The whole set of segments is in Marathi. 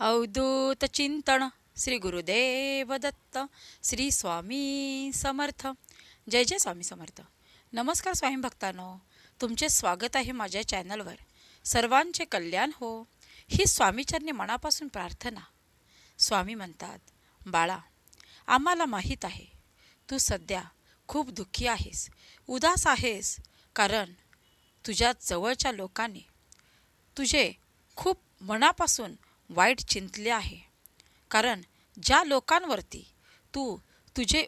अवधूत चिंतन श्री गुरुदेव दत्त श्री स्वामी समर्थ जय जय स्वामी समर्थ नमस्कार स्वामी भक्तांनो तुमचे स्वागत आहे माझ्या चॅनलवर सर्वांचे कल्याण हो ही स्वामीचरणी मनापासून प्रार्थना स्वामी म्हणतात बाळा आम्हाला माहीत आहे तू सध्या खूप दुःखी आहेस उदास आहेस कारण तुझ्या जवळच्या लोकांनी तुझे खूप मनापासून वाईट चिंतले आहे. कारण ज्या लोकांवरती तू तुझे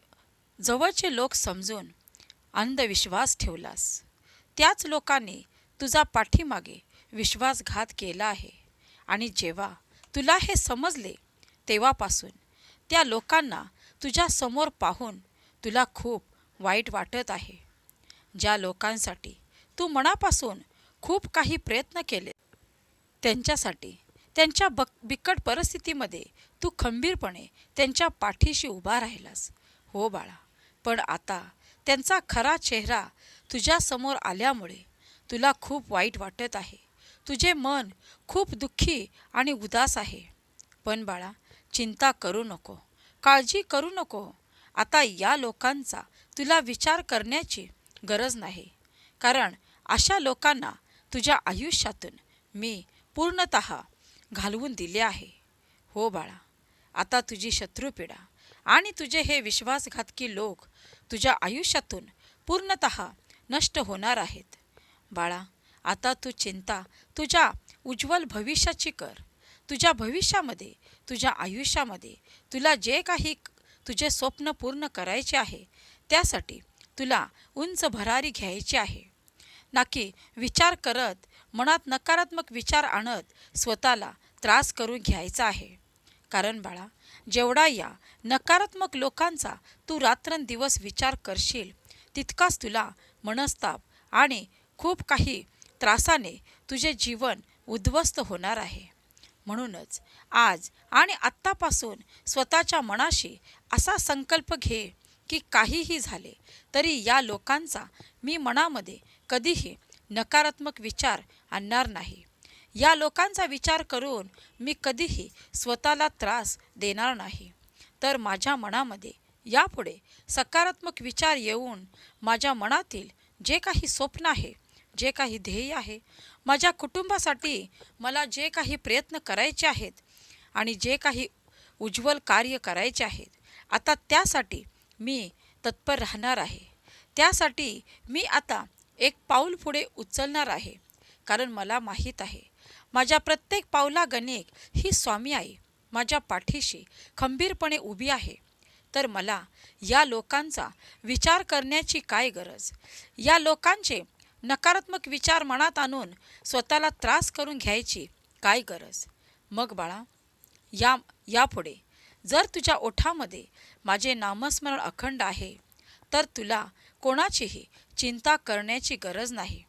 जवळचे लोक समजून अंधविश्वास ठेवलास त्याच लोकांनी तुझा पाठीमागे विश्वासघात केला आहे. आणि जेव्हा तुला हे समजले तेव्हापासून त्या लोकांना तुझ्या समोर पाहून तुला खूप वाईट वाटत आहे. ज्या लोकांसाठी तू मनापासून खूप काही प्रयत्न केले त्यांच्यासाठी त्यांच्या बक बिकट परिस्थितीमध्ये तू खंबीरपणे त्यांच्या पाठीशी उभा राहिलास. हो बाळा पण आता त्यांचा खरा चेहरा तुझ्यासमोर आल्यामुळे तुला खूप वाईट वाटत आहे. तुझे मन खूप दुःखी आणि उदास आहे. पण बाळा चिंता करू नको. काळजी करू नको. आता या लोकांचा तुला विचार करण्याची गरज नाही. कारण अशा लोकांना तुझ्या आयुष्यातून मी पूर्णत घालवून दिले आहे. हो बाळा आता तुझी शत्रुपीडा आणि तुझे हे विश्वासघातकी लोक तुझ्या आयुष्यातून पूर्णत नष्ट होणार आहेत. बाळा आता तू चिंता तुझ्या उज्ज्वल भविष्याची कर. तुझ्या भविष्यामध्ये तुझ्या आयुष्यामध्ये तुला जे काही तुझे स्वप्न पूर्ण करायचे आहे त्यासाठी तुला उंच भरारी घ्यायची आहे. ना की विचार करत मनात नकारात्मक विचार आणत स्वतःला त्रास करून घ्यायचा आहे. कारण बाळा जेवढा या नकारात्मक लोकांचा तू रात्रंदिवस विचार करशील तितकाच तुला मनस्ताप आणि खूप काही त्रासाने तुझे जीवन उद्ध्वस्त होणार आहे. म्हणूनच आज आणि आत्तापासून स्वतःच्या मनाशी असा संकल्प घे की काहीही झाले तरी या लोकांचा मी मनामध्ये कधीही नकारात्मक विचार आणणार नाही. या लोकांचा विचार करून मी कधीही स्वतःला त्रास देणार नाही. तर माझ्या मनामध्ये यापुढे सकारात्मक विचार येऊन माझ्या मनातील जे काही स्वप्न आहे जे काही ध्येय आहे माझ्या कुटुंबासाठी मला जे काही प्रयत्न करायचे आहेत आणि जे काही उज्ज्वल कार्य करायचे आहेत आता त्यासाठी मी तत्पर राहणार आहे. त्यासाठी मी आता एक पाऊल पुढे उचलणार आहे. कारण मला माहीत आहे माझ्या प्रत्येक पावला गणेक ही स्वामी आई माझ्या पाठीशी खंबीरपणे उभी आहे. तर मला या लोकांचा विचार करण्याची काय गरज? या लोकांचे नकारात्मक विचार मनात आणून स्वतःला त्रास करून घ्यायची काय गरज? मग बाळा या यापुढे जर तुझ्या ओठामध्ये माझे नामस्मरण अखंड आहे तर तुला कोणाचीही चिंता करण्याची गरज नाही.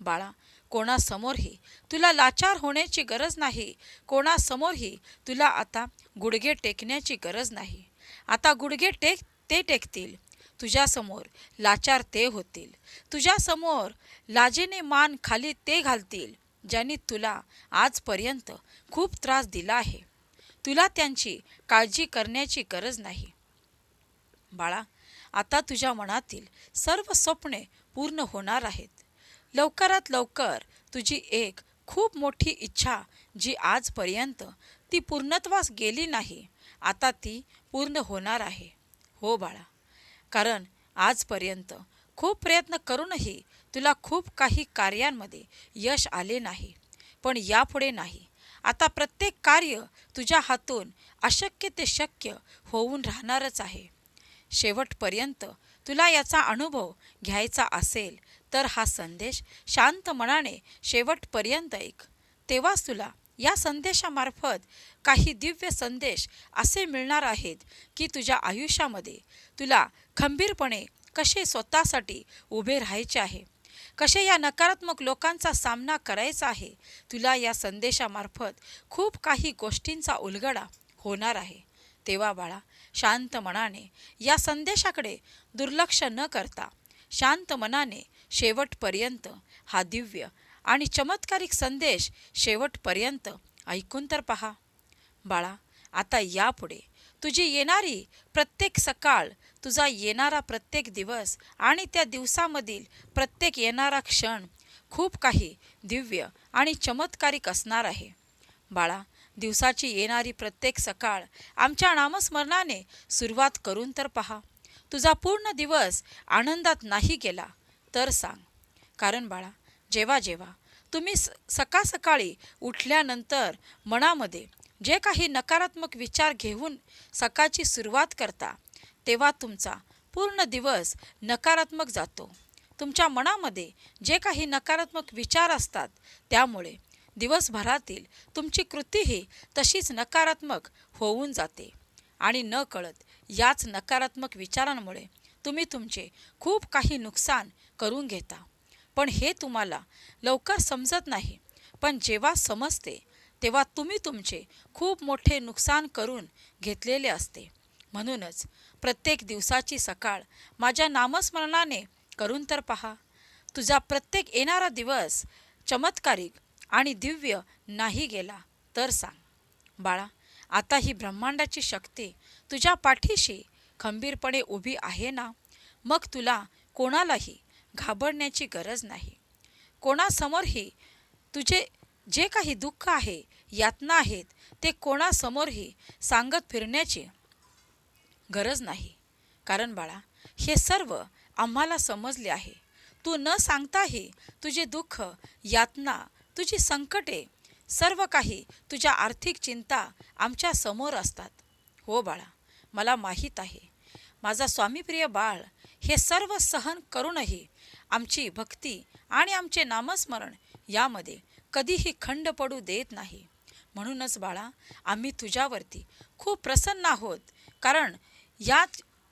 बाळा कोणासमोरही. तुला लाचार होण्याची गरज नाही. कोणासमोरही तुला आता गुडघे टेकण्याची गरज नाही. आता गुडघे टेक ते टेकतील. तुझ्यासमोर लाचार ते होतील. तुझ्यासमोर लाजेने मान खाली ते घालतील ज्यांनी तुला आजपर्यंत खूप त्रास दिला आहे. तुला त्यांची काळजी करण्याची गरज नाही. बाळा आता तुझ्या मनातील सर्व स्वप्ने पूर्ण होणार आहेत. लवकरात लवकर तुझी एक खूप मोठी इच्छा जी आजपर्यंत ती पूर्णत्वास गेली नाही आता ती पूर्ण होणार आहे. हो बाळा कारण आजपर्यंत खूप प्रयत्न करूनही तुला खूप काही कार्यांमध्ये यश आले नाही पण यापुढे नाही. आता प्रत्येक कार्य तुझ्या हातून अशक्य ते शक्य होऊन राहणारच आहे. शेवटपर्यंत तुला याचा अनुभव घ्यायचा असेल तर हा संदेश शांत मनाने शेवटपर्यंत ऐक. तेव्हाच तुला या संदेशामार्फत काही दिव्य संदेश असे मिळणार आहेत की तुझ्या आयुष्यामध्ये तुला खंबीरपणे कसे स्वतःसाठी उभे राहायचे आहे? कसे या नकारात्मक लोकांचा सामना करायचा आहे? तुला या संदेशामार्फत खूप काही गोष्टींचा उलगडा होणार आहे. तेव्हा बाळा शांत मनाने या संदेशाकडे दुर्लक्ष न करता शांत मनाने शेवटपर्यंत हा दिव्य आणि चमत्कारिक संदेश शेवटपर्यंत ऐकून तर पहा. बाळा आता यापुढे तुझी येणारी प्रत्येक सकाळ तुझा येणारा प्रत्येक दिवस आणि त्या दिवसामधील प्रत्येक येणारा क्षण खूप काही दिव्य आणि चमत्कारिक असणार आहे. बाळा दिवसाची येणारी प्रत्येक सकाळ आमच्या नामस्मरणाने सुरुवात करून तर पहा. तुझा पूर्ण दिवस आनंदात नाही गेला. तर सांग. कारण बाळा जेव्हा जेव्हा तुम्ही स सकाळ सकाळी उठल्यानंतर मनामध्ये जे काही नकारात्मक विचार घेऊन सकाळची सुरुवात करता तेव्हा तुमचा पूर्ण दिवस नकारात्मक जातो. तुमच्या मनामध्ये जे काही नकारात्मक विचार असतात त्यामुळे दिवसभरातील तुमची कृतीही तशीच नकारात्मक होऊन जाते. आणि न कळत याच नकारात्मक विचारांमुळे तुम्ही तुमचे खूप काही नुकसान करून घेता. पण हे तुम्हाला लवकर समजत नाही. पण जेव्हा समजते तेव्हा तुम्ही तुमचे खूप मोठे नुकसान करून घेतलेले असते. म्हणूनच प्रत्येक दिवसाची सकाळ माझ्या नामस्मरणाने करून तर पहा. तुझा प्रत्येक येणारा दिवस चमत्कारिक आणि दिव्य नाही गेला तर सांग. बाळा आता ही ब्रह्मांडाची शक्ती तुझ्या पाठीशी खंबीरपणे उभी आहे ना? मग तुला कोणालाही घाबरण्याची गरज नाही. कोणासमोरही तुझे जे काही दुःख आहे यातना आहेत ते कोणासमोरही सांगत फिरण्याची गरज नाही. कारण बाळा हे सर्व आम्हाला समजले आहे. तू न सांगताही तुझे दुःख यातना तुझी संकटे सर्व काही तुझ्या आर्थिक चिंता आमच्यासमोर असतात. हो बाळा मला माहीत आहे. माझा स्वामीप्रिय बाळ हे सर्व सहन करूनही आमची भक्ती आणि आमचे नामस्मरण यामध्ये कधीही खंड पडू देत नाही. म्हणूनच बाळा आम्ही तुझ्यावरती खूप प्रसन्न आहोत. कारण या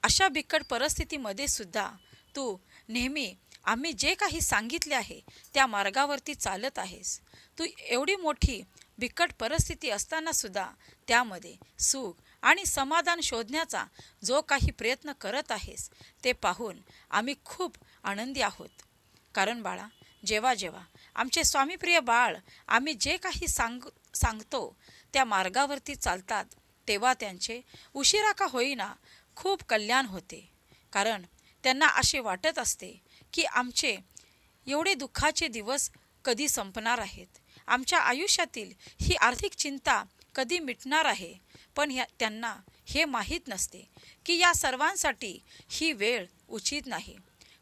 अशा बिकट परिस्थितीमध्ये सुद्धा तू नेहमी आम्ही जे काही सांगितले आहे त्या मार्गावरती चालत आहेस. तू एवढी मोठी बिकट परिस्थिती असताना सुद्धा त्यामध्ये सुख आणि समाधान शोधण्याचा जो काही प्रयत्न करत आहेस ते पाहून आम्ही खूप आनंदी आहोत. कारण बाळा जेव्हा जेव्हा आमचे स्वामीप्रिय बाळ आम्ही जे काही सांग सांगतो त्या मार्गावरती चालतात तेव्हा त्यांचे उशिरा का होईना खूप कल्याण होते. कारण त्यांना असे वाटत असते की आमचे एवढे दुःखाचे दिवस कधी संपणार आहेत? आमच्या आयुष्यातील ही आर्थिक चिंता कधी मिटणार आहे? पण ह्या त्यांना हे माहीत नसते की या सर्वांसाठी ही वेळ उचित नाही.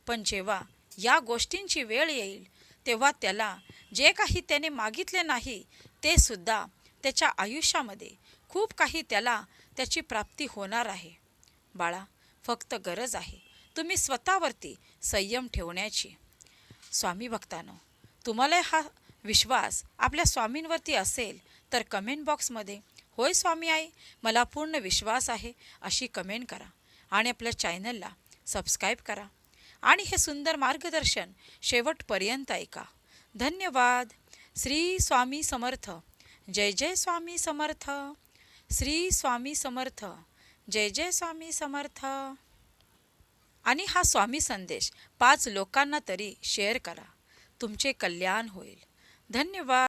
पण जेव्हा या गोष्टींची वेळ येईल तेव्हा त्याला जे काही त्याने मागितले नाही ते सुद्धा त्याच्या आयुष्यामध्ये खूप काही त्याला त्याची प्राप्ती होणार आहे. बाळा फक्त गरज आहे तुम्ही स्वतःवरती संयम ठेवण्याची. स्वामी भक्तानो तुम्हाला हा विश्वास आपल्या स्वामींवरती असेल तर कमेंट बॉक्समध्ये होय स्वामी आई मला पूर्ण विश्वास आहे. अशी कमेंट करा आणि आपल्या चॅनलला सबस्क्राईब करा. आणि हे सुंदर मार्गदर्शन शेवटपर्यंत ऐका. धन्यवाद. श्री स्वामी समर्थ. जय जय स्वामी समर्थ. श्री स्वामी समर्थ. जय जय स्वामी समर्थ. आणि हा स्वामी संदेश पाच लोकांना तरी शेअर करा. तुमचे कल्याण होईल. धन्यवाद.